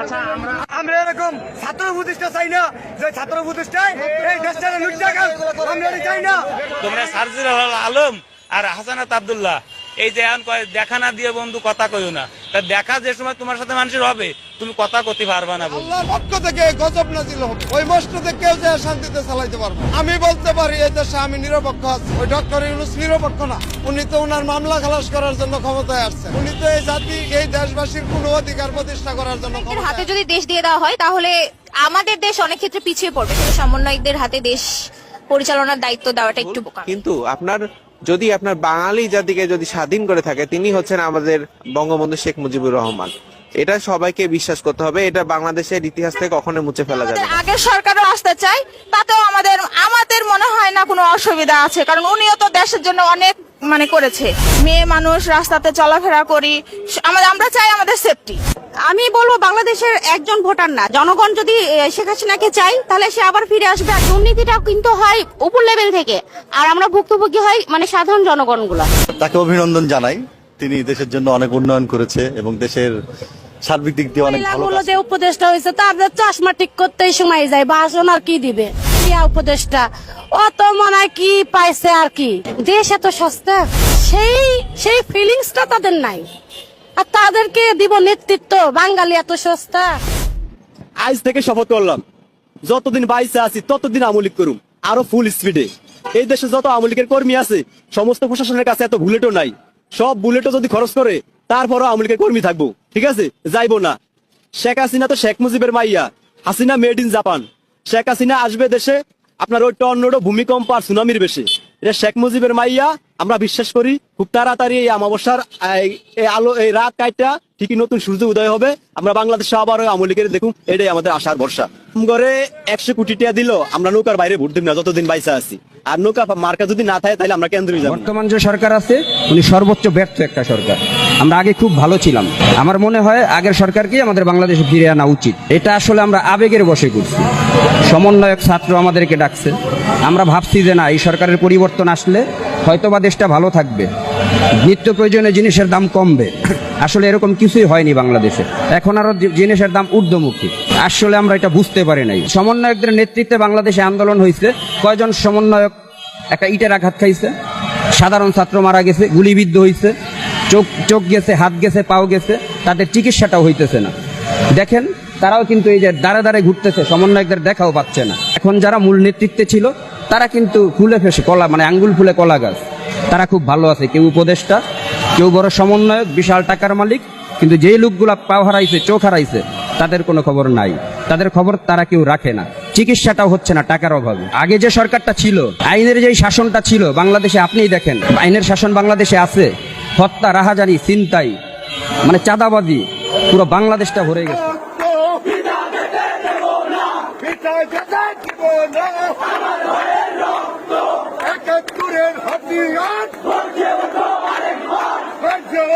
আচ্ছা আমরা আমরা এরকম ছাত্র প্রতিষ্ঠা চাই না। যে ছাত্র প্রতিষ্ঠায় এই দেশটা লুটটা আমরা চাই না। তোমরা আলম আর হাসানাত আবদুল্লাহ। এই যে এখন কয় দেখা না দিয়ে বন্ধু কথা কইও না। তা দেখা যে সময় তোমার সাথে মানুষের হবে তুমি কথা কতি পারবা না আল্লাহর পক্ষ থেকে গজব নাজিল হবে। ওই মসজিদে কেউ যে শান্তিতে চালাইতে পারবে আমি বলতে পারি এই দেশে আমি নিরপেক্ষ আছি। ওই ডক্টর ইউনুস নিরপেক্ষ না। উনি তো উনার মামলা খালাস করার জন্য ক্ষমতায় আসছেন। উনি তো এই জাতি এই দেশবাসীর কোনো অধিকার প্রতিষ্ঠা করার জন্য হাতে যদি দেশ দিয়ে দেওয়া হয় তাহলে আমাদের দেশ অনেক ক্ষেত্রে পিছিয়ে পড়বে। সমন্বয়কদের হাতে দেশ পরিচালনার দায়িত্ব দেওয়াটা একটু কিন্তু আপনার যদি আপনার বাঙালি জাতিকে যদি স্বাধীন করে থাকে, তিনি হচ্ছেন আমাদের বঙ্গবন্ধু শেখ মুজিবুর রহমান। এটা সবাইকে বিশ্বাস করতে হবে, এটা বাংলাদেশের ইতিহাস থেকে কখনো মুছে ফেলা যাবে। আগের সরকারও আসতে চাই তাতেও আমাদের আমাদের মনে হয় না কোনো অসুবিধা আছে, কারণ উনিও তো দেশের জন্য অনেক মানে করেছে। মেয়ে মানুষ, রাস্তাতে চলাফেরা করি আমরা চাই আমাদের সেফটি আমি বলব বাংলাদেশের একজন ভোটার না। জনগণ যদি শেখ হাসিনাকে চাই তাহলে সে আবার ফিরে আসবে। আর দুর্নীতিটা কিন্তু হয় উপর লেভেল থেকে। আর আমরা ভুক্তভোগী হয় মানে সাধারণ জনগণগুলো। তাকে অভিনন্দন জানাই। তিনি দেশের জন্য অনেক উন্নয়ন করেছে এবং দেশের সার্বিক দিক দিয়ে অনেক ভালো যে উপদেষ্টা হয়েছে তাদের চশমা ঠিক করতেই সময় যায়। ভাষণ আর কি দিবে? উপদেষ্টা অত মনে হয় কি পাইছে আর কি। দেশ এত সস্তা সেই সেই ফিলিংসটা তাদের নাই। আর তাদেরকে দিব নেতৃত্ব। বাঙালি এত সস্তা। আজ থেকে শপথ করলাম। যতদিন বাইসে আছি, ততদিন আমলিক করুম। আরও ফুল স্পিডে এই দেশে যত আমলিকের কর্মী আছে, সমস্ত প্রশাসনের কাছে এত বুলেটও নাই। সব বুলেটও যদি খরচ করে, তারপরও আমলিকের কর্মী থাকব। ঠিক আছে? যাইবো না। শেখ হাসিনা তো শেখ মুজিবের মাইয়া। Hasina made in Japan Sheikh Hasina আসবে দেশে, আপনার ওই টর্নেডো ভূমিকম্প আর সুনামির বেশে। এটা শেখ মুজিবের মাইয়া, আমরা বিশ্বাস করি খুব তাড়াতাড়ি এই অমাবস্যার, এই- আলো, এই রাত কাইটা ঠিকই নতুন সূর্য উদয় হবে। আমরা বাংলাদেশে আবার ওই আমলিকের দেখুন, এটাই আমাদের আশার ভরসা। করে একশো কোটি টাকা দিল, আমরা নৌকার বাইরে ভোট দিব না, যতদিন বাইসা আছি। আর নৌকা মার্কা যদি না থাকে, তাহলে আমরা কেন্দ্রে যাব বর্তমান যে সরকার আছে, উনি সর্বোচ্চ ব্যর্থ একটা সরকার। আমরা আগে খুব ভালো ছিলাম। আমার মনে হয় আগের সরকারকেই আমাদের বাংলাদেশে ফিরে আনা উচিত। এটা আসলে আমরা আবেগের বসে করছি। সমন্বয়ক ছাত্র আমাদেরকে ডাকছে। আমরা ভাবছি যে না, এই সরকারের পরিবর্তন আসলে হয়তোবা দেশটা ভালো থাকবে। নিত্য প্রয়োজনীয় জিনিসের দাম কমবে। আসলে এরকম কিছুই হয়নি বাংলাদেশে। এখন আরও জি- জিনিসের দাম ঊর্ধ্বমুখী। আসলে আমরা এটা বুঝতে পারি নাই। সমন্বয়কদের নেতৃত্বে বাংলাদেশে আন্দোলন হয়েছে। কয়জন সমন্বয়ক একটা ইটের আঘাত খাইছে? সাধারণ ছাত্র মারা গেছে, গুলিবিদ্ধ হয়েছে চোখ চোখ গেছে, হাত গেছে, পাও গেছে, তাদের চিকিৎসাটাও হইতেছে না। দেখেন, তারাও কিন্তু এই যে দাঁড়ে দাঁড়ে ঘুরতেছে, সমন্বয়কদের দেখাও পাচ্ছে না। এখন যারা মূল নেতৃত্বে ছিল, তারা কিন্তু ফুলে ফেসে কলা মানে আঙ্গুল ফুলে কলা গাছ। তারা খুব ভালো আছে, কেউ উপদেষ্টা, কেউ বড় সমন্বয়ক, বিশাল টাকার মালিক, কিন্তু যেই লোকগুলা পাও হারাইছে, চোখ হারাইছে, তাদের কোনো খবর নাই। তাদের খবর তারা কেউ রাখে না। চিকিৎসাটাও হচ্ছে না, টাকার অভাবে। আগে যে সরকারটা ছিল, আইনের যেই শাসনটা ছিল, বাংলাদেশে আপনিই দেখেন, আইনের শাসন বাংলাদেশে আছে। হত্যা, রাহাজানি চিন্তাই মানে চাঁদাবাজি, পুরো বাংলাদেশটা ভরে গেছে একাত্তরের হাতিয়ার